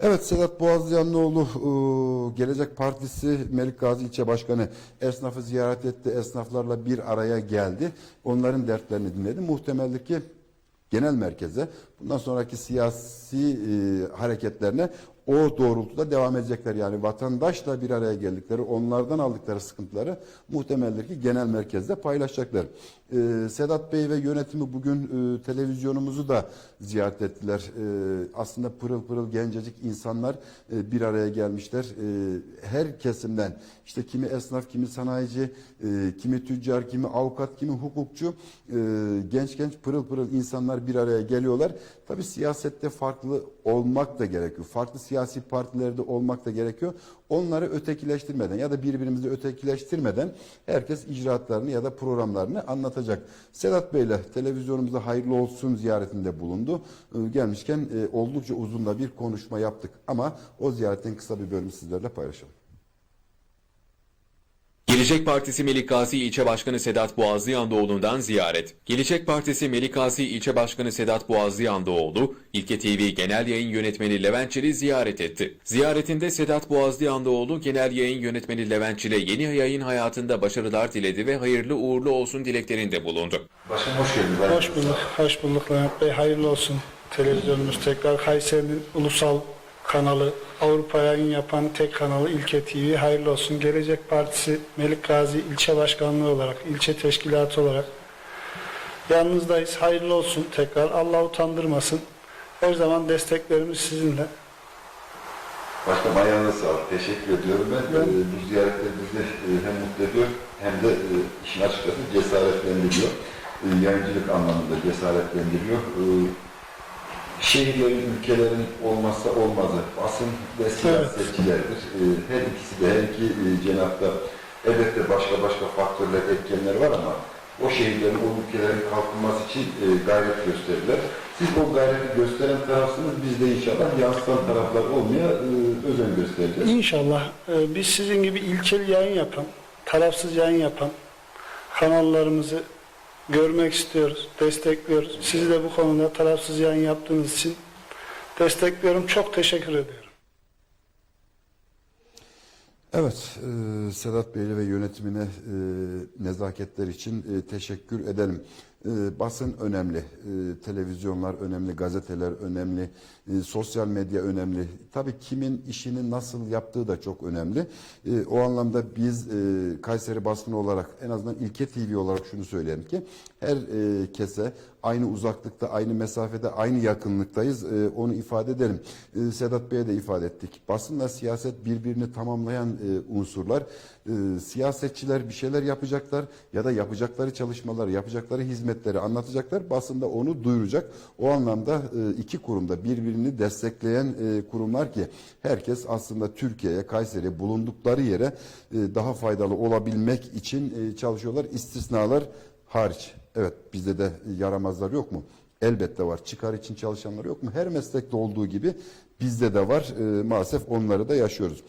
Evet Sedat Boğazlayanlıoğlu e, Gelecek Partisi Melik Gazi İlçe Başkanı esnafı ziyaret etti. Esnaflarla bir araya geldi. Onların dertlerini dinledi. Muhtemeldir ki genel merkeze bundan sonraki siyasi e, hareketlerine o doğrultuda devam edecekler. Yani vatandaşla bir araya geldikleri, onlardan aldıkları sıkıntıları muhtemeldir ki genel merkezde paylaşacaklar. E, Sedat Bey ve yönetimi bugün e, televizyonumuzu da ziyaret ettiler. E, aslında pırıl pırıl gencecik insanlar e, bir araya gelmişler. E, her kesimden işte kimi esnaf, kimi sanayici, e, kimi tüccar, kimi avukat, kimi hukukçu e, genç genç pırıl pırıl insanlar bir araya geliyorlar. Tabi siyasette farklı olmak da gerekiyor. Farklı siyasi partilerde olmak da gerekiyor. Onları ötekileştirmeden ya da birbirimizi ötekileştirmeden herkes icraatlarını ya da programlarını anlatacak. Sedat Bey ile televizyonumuzda hayırlı olsun ziyaretinde bulundu. Ee, Gelmişken e, oldukça uzun da bir konuşma yaptık ama o ziyaretten kısa bir bölüm sizlerle paylaşalım. Gelecek Partisi Melik Gazi İlçe Başkanı Sedat Boğazlıyanlıoğlu'ndan ziyaret. Gelecek Partisi Melik Gazi İlçe Başkanı Sedat Boğazlıyanlıoğlu, İlke TV Genel Yayın Yönetmeni Levent Çil'i ziyaret etti. Ziyaretinde Sedat Boğazlıyanlıoğlu Genel Yayın Yönetmeni Levent Çil'e yeni yayın hayatında başarılar diledi ve hayırlı uğurlu olsun dileklerinde bulundu. Başkanım hoş geldiniz. Hoş bulduk, hoş bulduk Levent Bey. Hayırlı olsun televizyonumuz tekrar. Kayseri'nin ulusal kanalı, Avrupa yayın yapan tek kanalı İlke TV. Hayırlı olsun. Gelecek Partisi Melik Gazi ilçe başkanlığı olarak, ilçe teşkilatı olarak yanınızdayız. Hayırlı olsun tekrar. Allah utandırmasın. Her zaman desteklerimiz sizinle. Başkanım ayağına sağlık. Teşekkür ediyorum. Ben, Ben- e, bu ziyaretler bizi e, hem mutlu ediyor hem de e, işin açıkçası cesaretlendiriyor. E, yayıncılık anlamında cesaretlendiriyor. E, şehirlerin, ülkelerin olmazsa olmazı basın ve siyasetçilerdir. E, her ikisi de her iki e, cenapta elbette başka başka faktörler, etkenler var ama o şehirlerin, o ülkelerin kalkınması için e, gayret gösterirler. Siz o gayreti gösteren tarafsınız, biz de inşallah yansıtan taraflar olmaya e, özen göstereceğiz. İnşallah e, biz sizin gibi ilçeli yayın yapan, tarafsız yayın yapan kanallarımızı görmek istiyoruz, destekliyoruz. Sizi de bu konuda tarafsız yayın yaptığınız için destekliyorum. Çok teşekkür ediyorum. Evet, e, Sedat Beyli ve yönetimine e, nezaketler için e, teşekkür edelim. E, basın önemli, e, televizyonlar önemli, gazeteler önemli, e, sosyal medya önemli. Tabii kimin işini nasıl yaptığı da çok önemli. E, o anlamda biz e, Kayseri basını olarak en azından İlke TV olarak şunu söyleyelim ki her e, kese aynı uzaklıkta, aynı mesafede, aynı yakınlıktayız. E, onu ifade edelim. E, Sedat Bey'e de ifade ettik. Basınla siyaset birbirini tamamlayan e, unsurlar. E, siyasetçiler bir şeyler yapacaklar ya da yapacakları çalışmaları, yapacakları hizmetleri anlatacaklar. Basında onu duyuracak. O anlamda e, iki kurumda birbirini destekleyen e, kurumlar ki herkes aslında Türkiye'ye, Kayseri'ye bulundukları yere e, daha faydalı olabilmek için çalışıyorlar. İstisnalar hariç. Evet bizde de yaramazlar yok mu? Elbette var. Çıkar için çalışanlar yok mu? Her meslekte olduğu gibi bizde de var. Maalesef onları da yaşıyoruz.